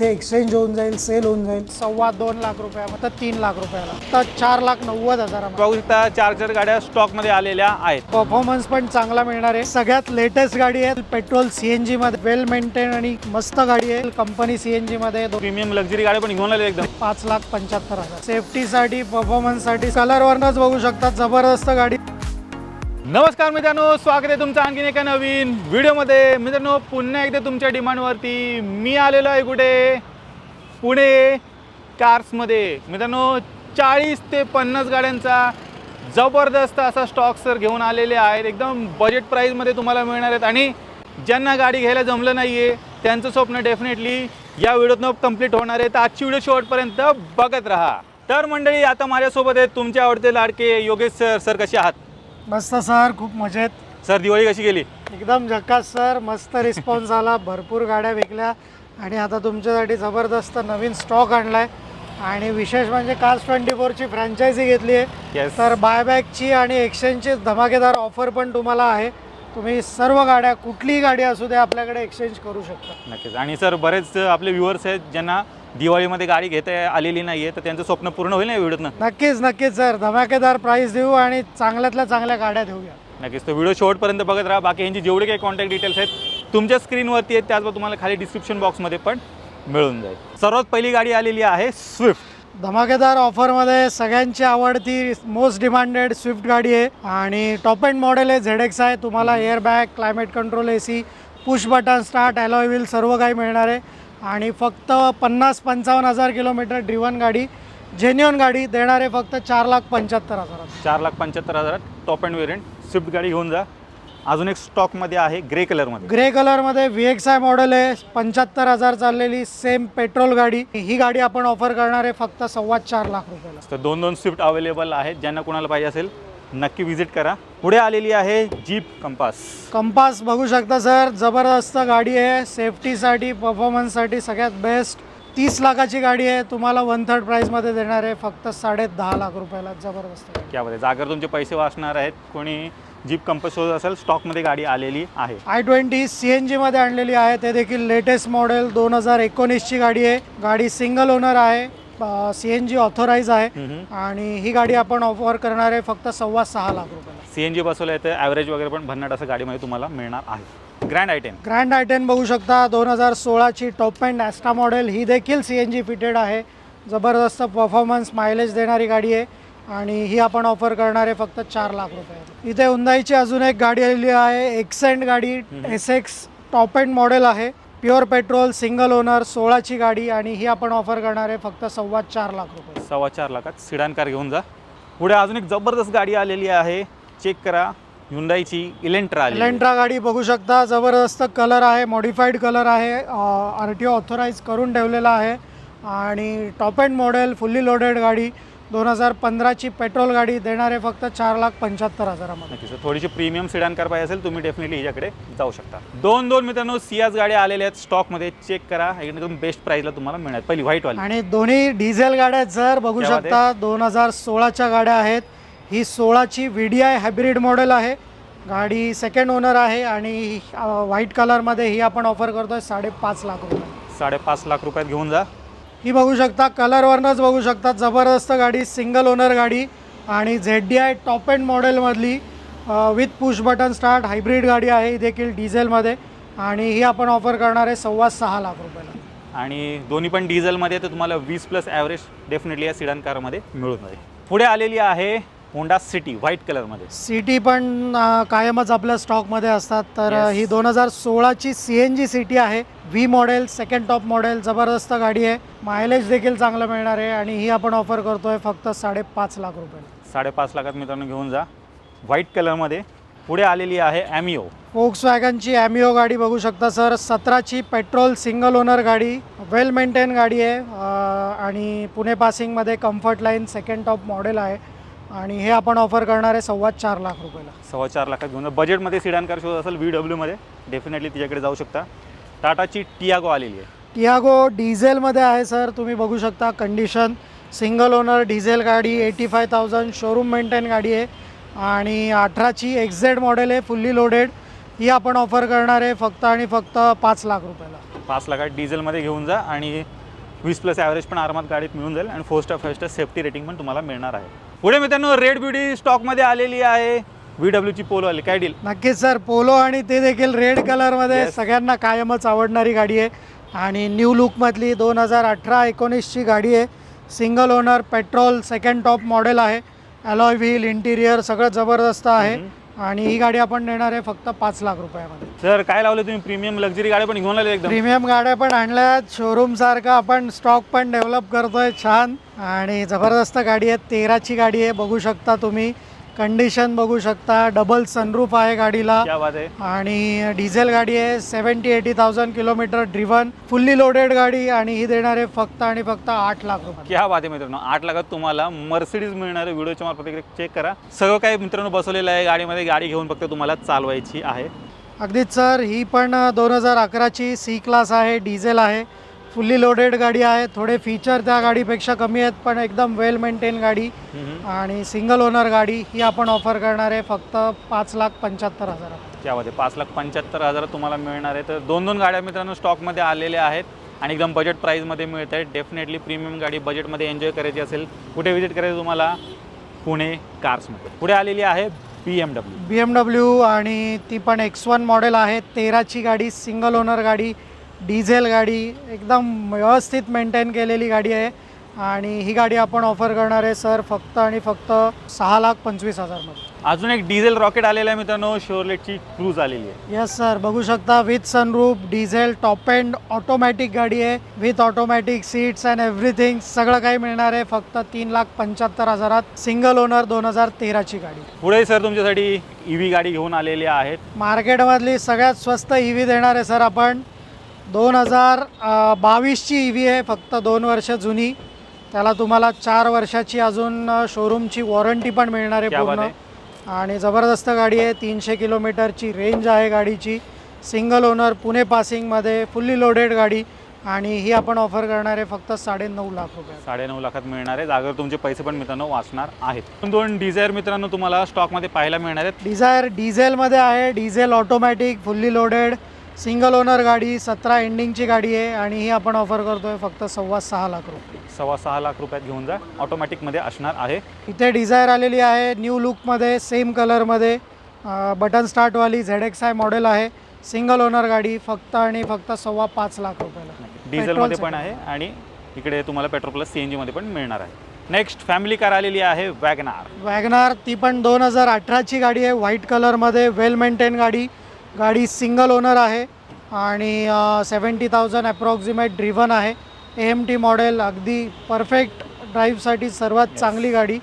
ते एक्सचेंज होऊन जाईल सेल होऊन जाईल. सव्वा दोन लाख रुपयामध्ये तीन लाख रुपयाला. तर चार लाख नव्वद हजारामध्ये. बघू शकता चार चार गाड्या स्टॉकमध्ये आलेल्या आहेत. परफॉर्मन्स पण चांगला मिळणार आहे. सगळ्यात लेटेस्ट गाडी आहे पेट्रोल सीएनजी मध्ये. वेल मेंटेन आणि मस्त गाडी आहे. कंपनी सीएनजी मध्ये प्रीमियम लक्झरी गाड्या पण घेऊन आले एकदम. पाच लाख पंच्याहत्तर हजार. सेफ्टीसाठी परफॉर्मन्ससाठी कलरवरनच बघू शकता. जबरदस्त गाडी. नमस्कार मित्रांनो स्वागत आहे तुमचं आणखीन एका नवीन व्हिडिओमध्ये. मित्रांनो पुन्हा एकदा तुमच्या डिमांडवरती मी आलेलो आहे कुठे? पुणे कार्समध्ये. मित्रांनो चाळीस ते पन्नास गाड्यांचा जबरदस्त असा स्टॉक सर घेऊन आलेले आहेत. एकदम बजेट प्राईजमध्ये तुम्हाला मिळणार आहेत. आणि ज्यांना गाडी घ्यायला जमलं नाही आहे त्यांचं स्वप्न डेफिनेटली या व्हिडिओतनं कंप्लीट होणार आहे तर आजची व्हिडिओ शेवटपर्यंत बघत राहा. तर मंडळी आता माझ्यासोबत आहेत तुमचे आवडते लाडके योगेश सर सर कसे आहात? मस्त सर खूप मजेत सर दिवाळी कशी गेली? एकदम झकास सर मस्त रिस्पॉन्स आला भरपूर गाड्या विकल्या. आणि आता तुमच्यासाठी जबरदस्त नवीन स्टॉक आणलाय. आणि विशेष म्हणजे कार्स ट्वेंटी फोरची फ्रँचायझी घेतली आहे. येस तर बायबॅकची आणि एक्सचेंजची धमाकेदार ऑफर पण तुम्हाला आहे. तुम्ही सर्व गाड्या कुठलीही गाडी असू द्या आपल्याकडे एक्सचेंज करू शकता. नक्कीच. आणि सर बरेच आपले व्ह्युअर्स आहेत ज्यांना दिवाळीमध्ये गाडी घेता आलेली नाही आहे तर त्यांचं स्वप्न पूर्ण होईल ना व्हिडिओतनं? नक्कीच नक्कीच सर. धमाकेदार प्राईस देऊ आणि चांगल्यातल्या चांगल्या गाड्या देऊया. नक्कीच. तर व्हिडिओ शेवटपर्यंत बघत राहा. बाकी यांची जेवढे काही कॉन्टॅक्ट डिटेल्स आहेत तुमच्या स्क्रीनवरती आहेत त्याचबरोबर तुम्हाला खाली डिस्क्रिप्शन बॉक्समध्ये पण मिळून जाईल. सर्वात पहिली गाडी आलेली आहे स्विफ्ट धमाकेदार ऑफरमध्ये सगळ्यांची आवडती मोस्ट डिमांडेड स्विफ्ट गाडी आहे. आणि टॉप एंड मॉडेल आहे झेड एक्स आहे तुम्हाला air bag climate control A C push button start wheel सर्व काही मिळणार आहे. आणि फक्त पन्नास पंचावन्न हजार किलोमीटर ड्रिवन गाडी जेन्युअन गाडी देणार फक्त चार लाख पंच्याहत्तर हजारात चार लाख पंच्याहत्तर हजारात टॉप अँड वेरियंट स्विफ्ट गाडी घेऊन जा. अजून एक स्टॉकमध्ये आहे ग्रे कलरमध्ये ग्रे कलरमध्ये व्ही एक्स आय मॉडेल आहे पंच्याहत्तर हजार चाललेली सेम पेट्रोल गाडी. ही गाडी आपण ऑफर करणार आहे फक्त सव्वा चार लाख रुपयाला. तर दोन दोन स्विफ्ट अवेलेबल आहेत ज्यांना कोणाला पाहिजे असेल नक्की व्हिजिट करा. पुढे आलेली आहे जीप कंपास. कंपास बघू शकता सर जबरदस्त गाडी आहे. सेफ्टीसाठी परफॉर्मन्ससाठी सगळ्यात बेस्ट. तीस लाखाची गाडी आहे. तुम्हाला वन थर्ड प्राईजमध्ये देणार आहे. फक्त साडे दहा लाख रुपयाला जबरदस्त त्यामध्ये जागर तुमचे पैसे वाचणार आहेत. कोणी जीप कंपस शोधत असेल स्टॉकमध्ये गाडी आलेली आहे. आय ट्वेंटी सी एन जीमध्ये आणलेली आहे. ते देखील लेटेस्ट मॉडेल दोन हजार एकोणीसची गाडी आहे. गाडी सिंगल ओनर आहे. सी एन जी ऑथोराईज आहे. आणि ही गाडी आपण ऑफर करणार आहे फक्त सव्वा सहा लाख रुपयाला. सी एन जी बसवलं आहे तर ॲव्हरेज वगैरे पण भन्नाट असं गाडीमध्ये तुम्हाला मिळणार आहे. Grand I ten Grand I ten बघू शकता. दोन हजार सोळाची टॉप अँड ॲस्टा मॉडेल ही देखील सी एन जी फिटेड आहे. जबरदस्त परफॉर्मन्स मायलेज देणारी गाडी आहे. आणि ही आपण ऑफर करणार आहे फक्त चार लाख रुपये इथे हुंदाईची अजून एक गाडी आलेली आहे. एक्सेंट गाडी S X top and model आहे. प्युअर पेट्रोल सिंगल ओनर सोळाची गाडी आणि ही आपण ऑफर करणार आहे फक्त सव्वा चार लाख रुपये. सव्वा चार लाखात सिडान कार घेऊन जा. पुढे अजून एक जबरदस्त गाडी आलेली आहे. चेक करा. हुंदाईची इलेंट्रा आली एलेंट्रा गाडी बघू शकता. जबरदस्त कलर आहे मॉडिफाईड कलर आहे. आर टी ओ ऑथोराईज करून ठेवलेला आहे. आणि top and model fully loaded गाडी. दोन हजार पंधराची पेट्रोल गाडी देणार फक्त चार लाख पंच्याहत्तर हजारामध्ये. तर थोडीशी प्रीमियम सिडान कार पाहिजे असेल तुम्ही डेफिनेटली हिच्याकडे जाऊ शकता. दोन दोन मित्रांनो सियाज गाड्या आलेल्या आहेत स्टॉकमध्ये. चेक करा. एकदम बेस्ट प्राईजला तुम्हाला मिळणार. पहिली व्हाईटवाली आणि दोन्ही डिझेल गाड्या सर बघू त्यामध्ये? शकता दोन हजार सोळाच्या गाड्या आहेत. ही सोळाची V D I hybrid model आहे. गाडी सेकंड ओनर आहे आणि व्हाईट कलरमध्ये ही आपण ऑफर करतोय साडेपाच लाख रुपये. साडेपाच लाख रुपयात घेऊन जा. ही बघू शकता कलरवरनंच बघू शकता. जबरदस्त गाडी सिंगल ओनर गाडी आणि Z D I top end मॉडेलमधली with push button start hybrid गाडी आहे ही देखील डिझेलमध्ये आणि ही आपण ऑफर करणार आहे सव्वा सहा लाख रुपयाला. आणि दोन्ही पण डिझेलमध्ये तर तुम्हाला वीस प्लस ॲव्हरेज डेफिनेटली या सिडान कारमध्ये मिळून जाईल. पुढे आलेली आहे होंडा सिटी व्हाईट कलरमध्ये. सिटी पण अ, कायमच आपल्या स्टॉकमध्ये असतात. तर अ, Yes. ही दोन हजार सोळाची सी एन जी सिटी आहे. V model second top model जबरदस्त गाडी आहे. मायलेज देखील चांगलं मिळणार आहे आणि ही आपण ऑफर करतोय फक्त साडेपाच लाख रुपये. साडेपाच लाखात मित्रांनो घेऊन जा. व्हाईट कलरमध्ये पुढे आलेली आहे ॲमिओ फोक्स वॅगनची ॲमिओ गाडी बघू शकता सर. सतराची पेट्रोल सिंगल ओनर गाडी वेल मेंटेन गाडी आहे. अ, आणि Pune पासिंगमध्ये comfort line second top model आहे. आणि हे आपण ऑफर करणार आहे सव्वा चार लाख रुपयाला. सव्वा चार लाखात घेऊन जा बजेटमध्ये सिडान कार शोध असेल व्ही डब्ल्यूमध्ये डेफिनेटली तिच्याकडे जाऊ शकता. टाटाची टियागो आलेली आहे. टियागो डिझेलमध्ये आहे सर तुम्ही बघू शकता कंडिशन सिंगल ओनर डिझेल गाडी eighty five thousand showroom maintain गाडी आहे. आणि अठराची एक्झेड मॉडेल आहे फुल्ली लोडेड ही आपण ऑफर करणार आहे फक्त आणि फक्त पाच लाख रुपयाला. पाच लाखात डिझेलमध्ये घेऊन जा आणि वीस प्लस ॲव्हरेज पण आरामात गाडीत मिळून जाईल आणि four star five star safety rating पण तुम्हाला मिळणार आहे. पुढे मित्रांनो रेड ब्युटी स्टॉकमध्ये आलेली आहे. व्ही डब्ल्यूची पोलो आली. काय डील नक्कीच सर पोलो आणि ते देखील रेड कलरमध्ये. सगळ्यांना कायमच आवडणारी गाडी आहे. आणि न्यू लुकमधली दोन हजार अठरा एकोणीसची गाडी आहे. Single owner petrol second top model आहे. अलॉय व्हील इंटिरियर सगळं जबरदस्त आहे. आणि ही गाडी आपण देणार आहे फक्त पाच लाख रुपयामध्ये. सर काय लावलं तुम्ही? प्रीमियम लक्झरी गाडी पण घेऊन आले एकदम. प्रीमियम गाड्या पण आणल्यात. शोरूम सारखं आपण स्टॉक पण डेव्हलप करतोय छान. आणि जबरदस्त गाडी आहे. तेराची गाडी आहे बघू शकता तुम्ही. कंडिशन बघू शकता. डबल सनरूफ आहे गाडीला. क्या बात आहे. आणि डिझेल गाडी आहे. Seventy eighty thousand kilometre driven fully loaded गाडी आणि ही देणार आहे फक्त आणि फक्त आठ लाख रुपये. क्या बात आहे मित्रांनो. आठ लाखात तुम्हाला मर्सिडीज मिळणार आहे. व्हिडिओच्या मार्फत इकडे चेक करा. सगळं काही मित्रांनो बसवलेलं आहे. गाडीमध्ये गाडी घेऊन फक्त तुम्हाला चालवायची आहे. अगदीच सर ही पण दोन हजार अकराची सी क्लास आहे. डिझेल आहे. फुल्ली लोडेड गाडी आहे. थोडे फीचर त्या गाडीपेक्षा कमी आहेत पण एकदम वेल मेंटेन गाडी. आणि सिंगल ओनर गाडी ही आपण ऑफर करणार आहे फक्त पाच लाख पंच्याहत्तर हजार. आहे पाच लाख पंच्याहत्तर हजार तुम्हाला मिळणार आहे. तर दोन दोन गाड्या मित्रांनो स्टॉकमध्ये आलेल्या आहेत आणि एकदम बजेट प्राईजमध्ये मिळत आहे. डेफिनेटली प्रीमियम गाडी बजेटमध्ये एन्जॉय करायची असेल. कुठे व्हिजिट करायचं तुम्हाला? पुणे कार्समध्ये पुढे आलेली आहे B M W B M W आणि ती पण एक्स वन मॉडेल आहे. तेराची गाडी सिंगल ओनर गाडी. डिझेल गाडी एकदम व्यवस्थित मेंटेन केलेली गाडी आहे. आणि ही गाडी आपण ऑफर करणार आहे सर फक्त आणि फक्त सहा लाख पंचवीस हजारमध्ये अजून एक डिझेल रॉकेट आलेला आहे मित्रांनो शोरलेटची क्रूज आलेली आहे. येस सर बघू शकता with sunroof diesel top end automatic गाडी आहे. With automatic seats and everything सगळं काही मिळणार आहे. फक्त तीन लाख पंच्याहत्तर हजारात सिंगल ओनर दोन हजार तेराची गाडी. पुढे सर तुमच्यासाठी ई व्ही गाडी घेऊन आलेली आहेत. मार्केटमधली सगळ्यात स्वस्त ई व्ही देणार आहे सर आपण. दोन हजार बावीसची ई व्ही आहे फक्त दोन वर्ष जुनी. त्याला तुम्हाला चार वर्षाची अजून शोरूमची वॉरंटी पण मिळणार आहे पूर्ण. आणि जबरदस्त गाडी आहे तीनशे किलोमीटरची रेंज आहे गाडीची. सिंगल ओनर पुणे पासिंगमध्ये फुल्ली लोडेड गाडी. आणि ही आपण ऑफर करणार आहे फक्त साडेनऊ लाख रुपये. साडेनऊ लाखात मिळणार आहे. जागर तुमचे पैसे पण मित्रांनो वाचणार आहेत. दोन दोन डिझायर मित्रांनो तुम्हाला स्टॉकमध्ये पाहायला मिळणार आहेत. डिझायर डिझेलमध्ये आहे diesel automatic fully loaded single owner गाडी सतरा एंडिंगची गाडी आहे आणि ही आपण ऑफर करतोय फक्त सव्वा सहा लाख रुपये. सव्वा सहा लाख रुपयात घेऊन जा. ऑटोमॅटिकमध्ये असणार आहे. इथे डिझायर आलेली आहे न्यू लुकमध्ये सेम कलरमध्ये बटन स्टार्टवाली झेड एक्स आय मॉडेल आहे. सिंगल ओनर गाडी फक्त आणि फक्त सव्वा पाच लाख रुपयाला. डिझेलमध्ये. पण आहे आणि इकडे तुम्हाला पेट्रोल प्लस सी एन जीमध्ये पण मिळणार आहे. नेक्स्ट फॅमिली कार आलेली आहे वॅगनार वॅगनार ती पण दोन हजार अठराची गाडी आहे. व्हाईट कलरमध्ये वेल मेंटेन गाडी. गाडी सिंगल ओनर आहे आणि सेवन्टी थाउजंड अप्रॉक्सिमेट ड्रिव्हन आहे. ए एम टी मॉडेल अगदी परफेक्ट ड्राईव्हसाठी सर्वात चांगली गाडी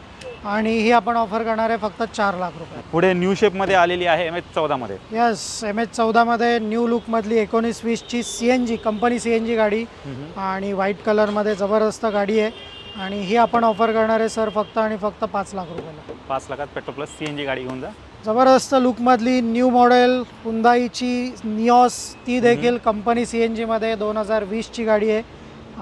आणि ही आपण ऑफर करणार आहे फक्त चार लाख रुपये. पुढे न्यू शेपमध्ये आलेली आहे एम एच चौदामध्ये यस एम एच चौदामध्ये न्यू लुकमधली एकोणीस वीसची C N G company C N G गाडी आणि व्हाईट कलरमध्ये जबरदस्त गाडी आहे. आणि ही आपण ऑफर करणार आहे सर फक्त आणि फक्त पाच लाख रुपयाला. पाच लाखात petrol plus C N G गाडी घेऊन जा. जबरदस्त लुकमधली न्यू मॉडेल हुंदाईची निऑस ती देखील कंपनी सी एन जीमध्ये दोन हजार वीसची गाडी आहे.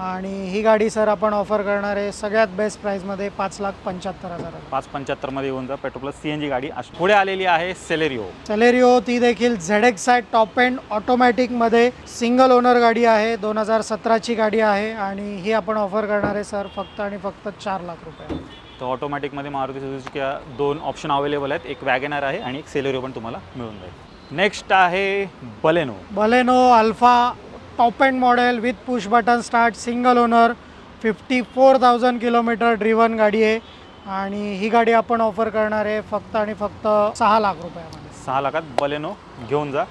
आणि ही गाडी सर आपण ऑफर करणार आहे सगळ्यात बेस्ट प्राईजमध्ये पाच लाख पंच्याहत्तर हजार. पाच पंच्याहत्तरमध्ये येऊन जा petrol plus C N G गाडी अश- पुढे आलेली आहे सेलेरिओ. सेलेरिओ ती देखील Z X I top end ऑटोमॅटिकमध्ये single owner गाडी आहे दोन हजार सतराची गाडी आहे. आणि ही आपण ऑफर करणार आहे सर फक्त आणि फक्त चार लाख रुपये. तर ऑटोमॅटिकमध्ये मारुती सुझुकी दोन ऑप्शन अवेलेबल आहेत. एक वॅगनर आहे आणि एक सेलेरिओ पण तुम्हाला मिळून जाईल. नेक्स्ट आहे Baleno Baleno Alpha top end model with push button start single owner fifty four thousand kilometre driven गाडी आहे. आणि ही गाडी आपण ऑफर करणार आहे फक्त आणि फक्त सहा लाख रुपयामध्ये. सहा लाखात बलेनो घेऊन जा.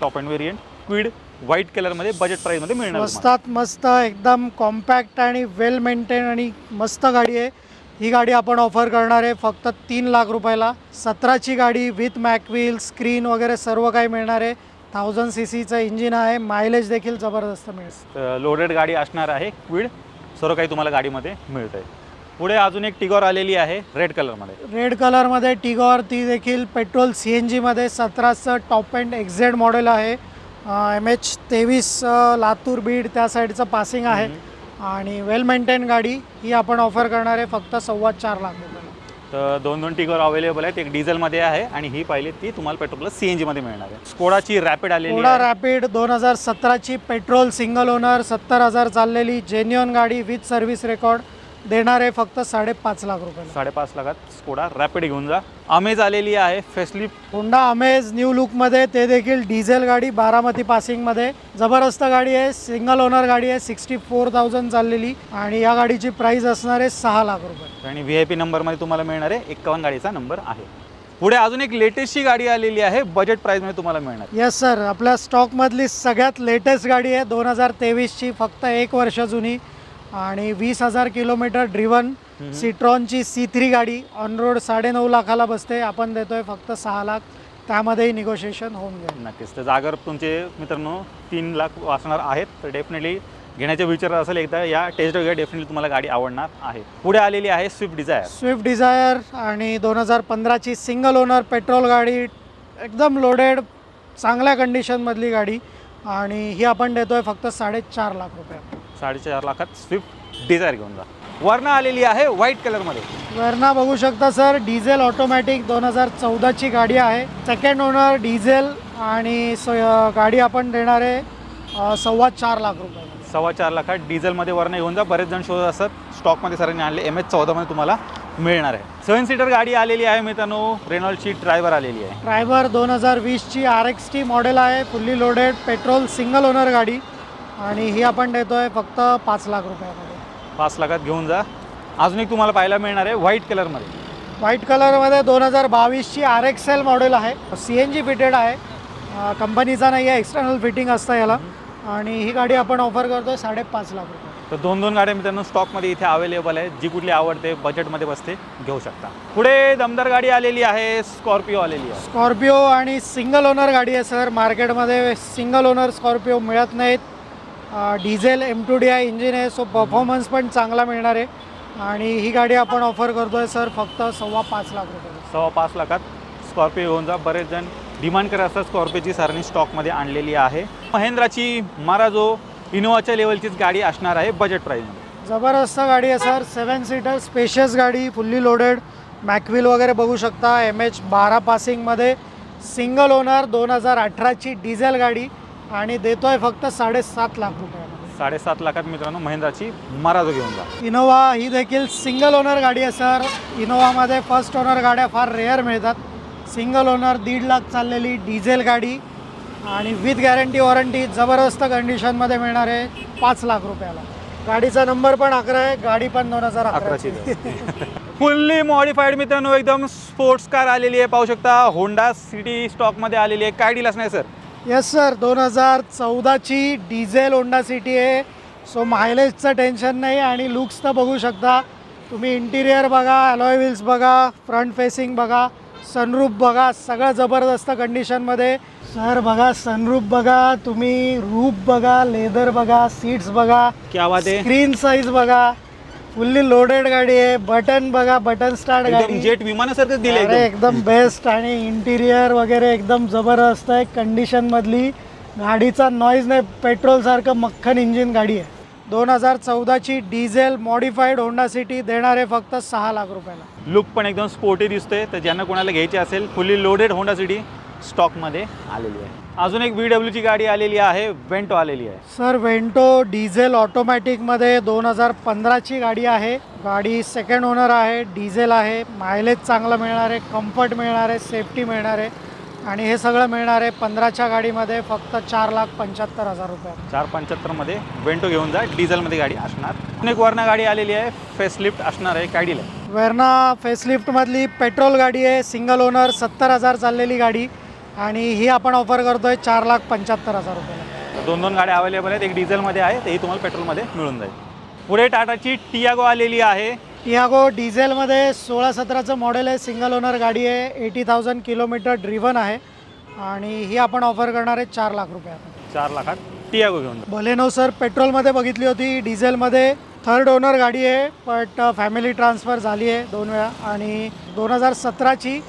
Top and variant Kwid white कलरमध्ये बजेट प्राईजमध्ये मिळणार. मस्तात मस्त एकदम कॉम्पॅक्ट आणि वेल मेंटेन आणि मस्त गाडी आहे. ही गाडी आपण ऑफर करणार आहे फक्त तीन लाख रुपयाला. सतराची गाडी विथ मॅकव्हील स्क्रीन वगैरे सर्व काही मिळणार आहे. थाउजंड सी सीचं इंजिन आहे. मायलेज देखील जबरदस्त मिळेल. लोडेड गाडी असणार आहे. क्विड सर्व काही तुम्हाला गाडीमध्ये मिळत आहे पुढे अजून एक टिगॉर आलेली आहे रेड कलरमध्ये रेड कलरमध्ये टिगॉर ती देखील पेट्रोल सी एन जीमध्ये सतराचं टॉप अँड एक्झेड मॉडेल आहे. एम एच तेवीस लातूर बीड त्या साईडचं पासिंग आहे. आणि वेल मेंटेन गाडी ही आपण ऑफर करणार आहे फक्त सव्वा चार लाख रुपयाला. तर दोन दोन टिगर अवेलेबल आहेत. एक डिझेलमध्ये आहे आणि ही पाहिली ती तुम्हाला पेट्रोल प्लस सी एन जीमध्ये मिळणार आहे. स्कोडाची रॅपिड आलेली कोडा आहे. रॅपिड दोन हजार सतराची पेट्रोल सिंगल ओनर सत्तर हजार चाललेली जेन्युअन गाडी विथ सर्व्हिस रेकॉर्ड देणारे फक्त साडेपाच लाख रुपयाला साडेपाच लाखात स्कोडा रॅपिड घेऊन जा. अमेज आलेली आहे फेसलिप होंडा अमेज न्यू लुकमध्ये ते देखील डिझेल गाडी बारामती पासिंगमध्ये जबरदस्त गाडी आहे सिंगल ओनर गाडी आहे सिक्स्टी फोर थाउजंड चाललेली. आणि या गाडीची प्राईस असणार आहे सहा लाख रुपये. आणि व्ही आय पी नंबरमध्ये तुम्हाला मिळणार आहे एक्कावन्न गाडीचा नंबर आहे. पुढे अजून एक लेटेस्टची गाडी आलेली आहे बजेट प्राईजमध्ये तुम्हाला मिळणार येस सर आपल्या स्टॉकमधली सगळ्यात लेटेस्ट गाडी आहे दोन हजार तेवीसची फक्त एक वर्ष जुनी. आणि वीस हजार किलोमीटर ड्रिवन सिट्रॉनची सी थ्री गाडी ऑन रोड साडेनऊ लाखाला बसते. आपण देतोय फक्त सहा लाख. त्यामध्येही निगोशिएशन होऊन जाईल. नक्कीच. तर जागर तुमचे मित्रांनो तीन लाख वाचणार आहेत. तर डेफिनेटली घेण्याचा विचार असेल एकदा या टेस्ट वगैरे डेफिनेटली तुम्हाला गाडी आवडणार आहे. पुढे आलेली आहे स्विफ्ट डिझायर स्विफ्ट डिझायर आणि दोन हजार पंधराची सिंगल ओनर पेट्रोल गाडी. एकदम लोडेड चांगल्या कंडिशनमधली गाडी. आणि ही आपण देतोय फक्त साडेचार लाख रुपये. साडेचार लाखात स्विफ्ट डिझायर घेऊन जा. वरनं आलेली आहे व्हाईट कलरमध्ये वरना बघू शकता सर डिझेल ऑटोमॅटिक दोन हजार चौदाची गाडी आहे. सेकंड ओनर डिझेल आणि स गाडी आपण देणार आहे सव्वा चार लाख रुपये. सव्वा चार लाखात डिझेलमध्ये वरनं घेऊन जा. बरेच जण शोधत असतात स्टॉकमध्ये सरांनी आणले. एम एच चौदामध्ये तुम्हाला मिळणार आहे. सेवन सीटर गाडी आलेली आहे मित्रांनो. रेनॉल्डची ड्रायव्हर आलेली आहे. ड्रायव्हर दोन हजार वीसची आर एक्स टी मॉडेल आहे. Fully loaded petrol single owner गाडी. आणि ही आपण देतोय फक्त पाच लाख रुपयामध्ये. पाच लाखात घेऊन जा. अजून एक तुम्हाला पाहायला मिळणार आहे व्हाईट कलरमध्ये. व्हाईट कलरमध्ये दोन हजार बावीसची आर एक्स एल मॉडेल आहे. सी एन जी फिटेड आहे. अ, कंपनीचा नाही आहे एक्सटर्नल फिटिंग असतं याला. आणि ही गाडी आपण ऑफर करतोय साडेपाच लाख रुपये. तर दोन दोन गाड्या मित्रांनो स्टॉकमध्ये इथे अवेलेबल आहे. जी कुठली आवडते बजेटमध्ये बसते घेऊ शकता. पुढे दमदार गाडी आलेली आहे स्कॉर्पिओ आलेली आहे. स्कॉर्पिओ आणि सिंगल ओनर गाडी आहे सर मार्केटमध्ये सिंगल ओनर स्कॉर्पिओ मिळत नाहीत. Diesel M two D I engine आहे सो परफॉर्मन्स पण चांगला मिळणार आहे. आणि ही गाडी आपण ऑफर करतोय सर फक्त सव्वा पाच लाख रुपये. सव्वा पाच लाखात स्कॉर्पिओ घेऊन जा. बरेच जण डिमांड करत असतात स्कॉर्पिओची सरांनी स्टॉकमध्ये आणलेली आहे. महिंद्राची माराजो इनोवाच्या लेवलचीच गाडी असणार आहे बजेट प्राईजमध्ये जबरदस्त गाडी आहे सर सेवन सीटर स्पेशियस गाडी फुल्ली लोडेड मॅकविल वगैरे बघू शकता. एम एच बारा पासिंगमध्ये सिंगल ओनर दोन हजार अठराची डिझेल गाडी. आणि देतोय फक्त साडेसात लाख रुपयामध्ये साडेसात लाखात मित्रांनो महिंद्राची माराजो घेऊन जा. इनोवा ही देखील सिंगल ओनर गाडी आहे सर इनोवामध्ये फर्स्ट ओनर गाड्या फार रेअर मिळतात. सिंगल ओनर दीड लाख चाललेली डिझेल गाडी. आणि विथ गॅरंटी वॉरंटी जबरदस्त कंडिशनमध्ये मिळणार आहे पाच लाख रुपयाला. गाडीचा नंबर पण अकरा आहे गाडी पण दोन हजार अकराची फुल्ली मॉडिफाईड मित्रांनो एकदम स्पोर्ट्स कार आलेली आहे पाहू शकता. होंडा सिटी स्टॉकमध्ये आलेली आहे. काय डील नाही सर येस सर दोन हजार चौदाची डिझेल होंडा सिटी आहे. सो मायलेजचं टेन्शन नाही आणि लुक्स तर बघू शकता. तुम्ही इंटिरियर बघा अलॉय व्हील्स बघा फ्रंट फेसिंग बघा सनरूफ बघा सगळं जबरदस्त कंडिशनमध्ये सर बघा सनरूफ बघा तुम्ही रूफ बघा लेदर बघा सीट्स बघा क्या बात आहे? स्क्रीन साईज बघा. फुल्ली लोडेड गाडी आहे. बटन बघा बटन स्टार्ट गाडी. जेट विमानासारखं दिले अरे एकदम. बेस्ट आणि इंटिरियर वगैरे एकदम जबरदस्त आहे. कंडिशन मधली. गाडीचा नॉईज नाही पेट्रोल सारखं मक्खन इंजिन गाडी आहे. दोन हजार चौदाची डिझेल मॉडिफाईड होंडा सिटी देणारे फक्त सहा लाख रुपयाला. लुक पण एकदम स्पोर्टी दिसतोय. तर ज्यांना कोणाला घ्यायची असेल फुल्ली लोडेड होंडा सिटी स्टॉकमध्ये आलेली आहे. अजून एक व्ही डब्ल्यूची गाडी आलेली आहे वेंटो आलेली आहे. सर वेंटो डिझेल ऑटोमॅटिकमध्ये दोन हजार पंधराची गाडी आहे. गाडी सेकंड ओनर आहे डिझेल आहे. मायलेज चांगलं मिळणार आहे कम्फर्ट मिळणार आहे सेफ्टी मिळणार आहे. आणि हे सगळं मिळणार आहे पंधराच्या गाडीमध्ये फक्त चार लाख पंच्याहत्तर हजार रुपये. चार पंच्याहत्तरमध्ये वेंटो घेऊन जा डिझेलमध्ये गाडी असणार. अजून एक वरना गाडी आलेली आहे फेसलिफ्ट असणार आहे काय डील आहे? वेर्ना फेसलिफ्टमधली पेट्रोल गाडी आहे सिंगल ओनर सत्तर हजार चाललेली गाडी. आणि ही आपण ऑफर करतोय चार लाख पंच्याहत्तर हजार रुपयाला. दोन दोन गाड्या अवेलेबल आहेत. एक डिझेलमध्ये आहे. तेही तुम्हाला पेट्रोलमध्ये मिळून जाईल. पुढे टाटाची टियागो आलेली आहे. टियागो डिझेलमध्ये सोळा सतराचं मॉडेल आहे. सिंगल ओनर गाडी आहे. एटी थाउजंड किलोमीटर ड्रिव्हन आहे. आणि ही आपण ऑफर करणार आहे चार लाख रुपयामध्ये. चार लाखात टियागो घेऊन भलेनो सर पेट्रोलमध्ये बघितली होती. डिझेलमध्ये थर्ड ओनर गाडी आहे. बट फॅमिली ट्रान्सफर झाली आहे दोन वेळा. आणि दोन हजार सतराची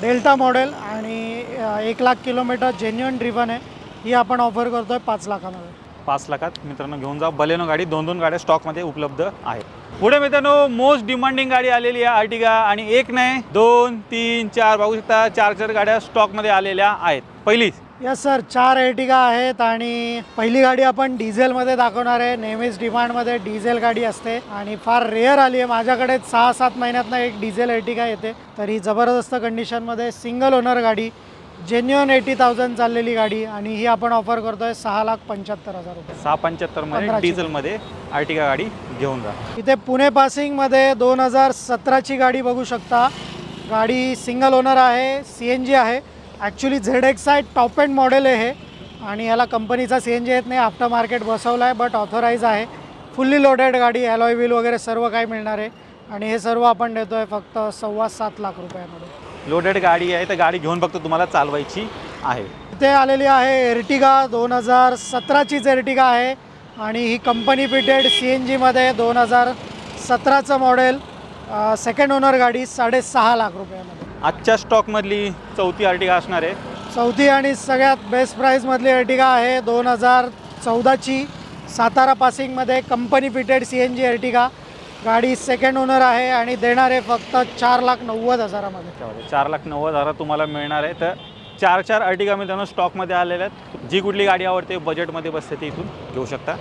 डेल्टा मॉडेल आणि एक लाख किलोमीटर जेन्युअन ड्रिव्हन आहे. ही आपण ऑफर करतो आहे पाच लाखामध्ये. पाच लाखात. मित्रांनो घेऊन जा. बलेनो गाडी दोन दोन गाड्या स्टॉकमध्ये उपलब्ध आहेत. पुढे मित्रांनो मोस्ट डिमांडिंग गाडी आलेली आहे आर्टिगा आणि एक नाही दोन तीन चार बघू शकता चार चार गाड्या स्टॉकमध्ये आलेल्या आहेत. पहिली यस सर चार एर्टिगा आहेत आणि पहिली गाडी आपण डिझेलमध्ये दाखवणार आहे. नेहमीच डिमांडमध्ये डिझेल गाडी असते आणि फार रेअर आली आहे. माझ्याकडे सहा सात महिन्यातनं एक डिझेल एर्टिगा येते. तर ही जबरदस्त कंडिशनमध्ये सिंगल ओनर गाडी जेन्युअन एटी थाउजंड चाललेली गाडी आणि ही आपण ऑफर करतोय सहा लाख पंच्याहत्तर हजार रुपये. सहा पंच्याहत्तरमध्ये पंधराची. डिझेलमध्ये आर्टिगा गाडी घेऊन जा. इथे पुणे पासिंगमध्ये दोन हजार सतराची गाडी बघू शकता. गाडी सिंगल ओनर आहे सी एन जी आहे. ॲक्च्युली झेड एक्स आहे टॉप एंड मॉडेल आहे हे. आणि याला कंपनीचा सी एन जी येत नाही आफ्टर मार्केट बसवला आहे बट ऑथोराईज आहे. फुल्ली लोडेड गाडी अलॉय व्हील वगैरे सर्व काही मिळणार आहे. आणि हे सर्व आपण देतो आहे फक्त सव्वा सात लाख रुपयामध्ये. लोडेड गाडी आहे तर गाडी घेऊन फक्त तुम्हाला चालवायची आहे. इथे आलेली आहे एर्टिगा दोन हजार सतराचीच एर्टिगा आहे आणि ही कंपनी फिटेड सी एन जीमध्ये दोन हजार सतराचं मॉडेल सेकंड ओनर गाडी साडेसहा लाख रुपयामध्ये. आजच्या स्टॉकमधली चौथी आर्टिगा असणार आहे. चौथी आणि सगळ्यात बेस्ट प्राईजमधली एर्टिगा आहे दोन हजार चौदाची Satara पासिंगमध्ये company fitted C N G Ertiga. गाडी सेकंड ओनर आहे आणि देणार आहे फक्त चार लाख नव्वद हजारामध्ये. चार लाख नव्वद हजार तुम्हाला मिळणार आहे. तर चार चार अर्टिगा मित्रांनो स्टॉकमध्ये आलेल्या आहेत. जी कुठली गाडी आवडते बजेटमध्ये बसते ती इथून घेऊ शकता.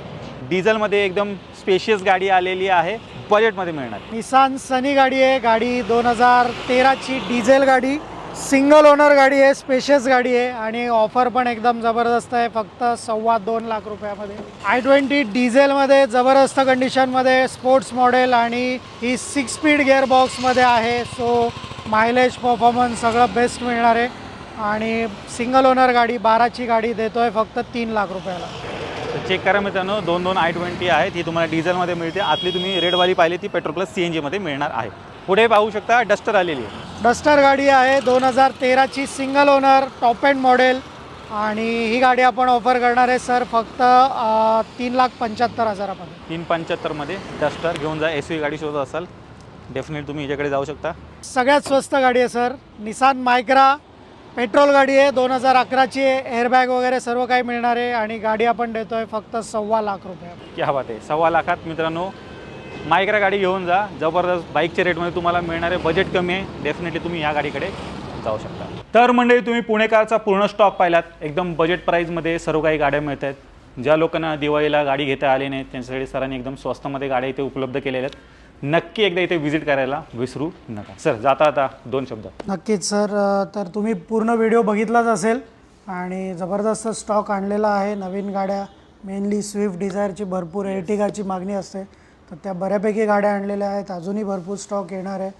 डिझेलमध्ये एकदम स्पेशियस गाडी आलेली आहे. बजेटमध्ये मिळणार निसान सनी गाडी आहे. गाडी दोन हजार तेराची डिझेल गाडी. सिंगल ओनर गाडी आहे स्पेशियस गाडी आहे आणि ऑफर पण एकदम जबरदस्त आहे फक्त सव्वा दोन लाख रुपयामध्ये. आय ट्वेंटी डिझेलमध्ये जबरदस्त कंडिशनमध्ये स्पोर्ट्स मॉडेल आणि ही सिक्स स्पीड गिअरबॉक्समध्ये आहे. सो मायलेज परफॉर्मन्स सगळं बेस्ट मिळणार आहे. आणि सिंगल ओनर गाडी बाराची गाडी देतो आहे फक्त तीन लाख रुपयाला. चेक करा मित्रांनो दोन दोन आय ट्वेंटी आहेत ही तुम्हाला डिझेलमध्ये मिळते. आतली तुम्ही रेडवाली पाहिली ती पेट्रोल प्लस सी एन जीमध्ये मिळणार आहे. पुढे पाहू शकता डस्टर आलेली आहे. डस्टर गाडी आहे दोन हजार तेराची single owner top end model. आणि ही गाडी आपण ऑफर करणार आहे सर फक्त अ, तीन लाख पंच्याहत्तर हजारामध्ये. तीन पंच्याहत्तरमध्ये डस्टर घेऊन जा एस गाडी शोधत असाल डेफिनेटली तुम्ही याच्याकडे जाऊ शकता. सगळ्यात स्वस्त गाडी आहे सर. निसान मायक्रा पेट्रोल गाडी आहे दोन हजार अकराची आहे. एअरबॅग वगैरे सर्व काही मिळणार आहे. आणि गाडी आपण देतो आहे फक्त सव्वा लाख रुपये. क्या बात आहे. सव्वा लाखात मित्रांनो मायक्रा गाडी घेऊन जा. जबरदस्त बाईकच्या रेटमध्ये तुम्हाला मिळणारे बजेट कमी आहे. डेफिनेटली तुम्ही या गाडीकडे जाऊ शकता. तर मंडळी तुम्ही पुणेकारचा पूर्ण स्टॉक पाहिलात. एकदम बजेट प्राईजमध्ये सर्व काही गाड्या मिळत आहेत ज्या लोकांना दिवाळीला गाडी घेता आली नाही त्यांच्यासाठी सरांनी एकदम स्वस्तमध्ये गाड्या इथे उपलब्ध केलेल्या आहेत. नक्की एकदा इथे व्हिजिट करायला विसरू नका. सर जाता आता दोन शब्द. नक्कीच सर तर तुम्ही पूर्ण व्हिडिओ बघितलाच असेल. आणि जबरदस्त स्टॉक आणलेला आहे. नवीन गाड्या मेनली स्विफ्ट डिझायरची भरपूर एर्टिगाची मागणी असते. तर त्या बऱ्यापैकी गाड्या आणलेल्या आहेत. अजूनही भरपूर स्टॉक येणार आहे.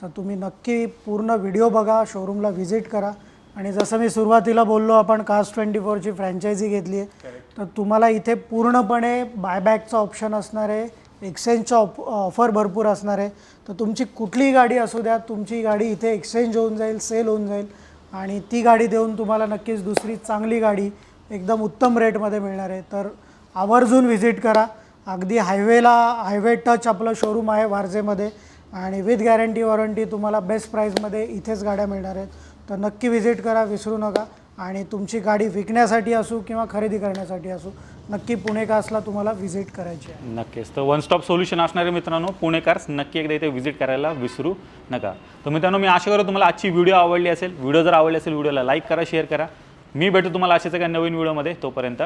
सर तुम्ही नक्की पूर्ण व्हिडिओ बघा शोरूमला व्हिजिट करा. आणि जसं मी सुरुवातीला बोललो आपण कास्ट ट्वेंटी फोरची फ्रँचायझी घेतली आहे. तर तुम्हाला इथे पूर्णपणे बायबॅकचं ऑप्शन असणार आहे. एक्सचेंजचा ऑफ ऑफर भरपूर असणार आहे. तर तुमची कुठलीही गाडी असू द्या तुमची गाडी इथे एक्सचेंज होऊन जाईल सेल होऊन जाईल. आणि ती गाडी देऊन तुम्हाला नक्कीच दुसरी चांगली गाडी एकदम उत्तम रेटमध्ये मिळणार आहे. तर आवर्जून व्हिजिट करा. अगदी हायवेला हायवे टच आपलं शोरूम आहे वारजेमध्ये. आणि विथ गॅरंटी वॉरंटी तुम्हाला बेस्ट प्राईजमध्ये इथेच गाड्या मिळणार आहेत. तर नक्की व्हिजिट करा विसरू नका. आणि तुमची गाडी विकण्यासाठी असू किंवा खरेदी करण्यासाठी असू नक्की पुणे कासला तुम्हाला व्हिजिट करायची आहे. नक्कीच. तर वन स्टॉप सोल्युशन असणारे मित्रांनो पुणेकार्स नक्की एकदा इथे व्हिजिट करायला विसरू नका. तर मित्रांनो मी आशा करतो तुम्हाला आजची व्हिडिओ आवडली असेल. व्हिडिओ जर आवडली असेल व्हिडिओला लाईक करा शेअर करा. मी भेटू तुम्हाला अशाच एका नवीन व्हिडिओमध्ये तोपर्यंत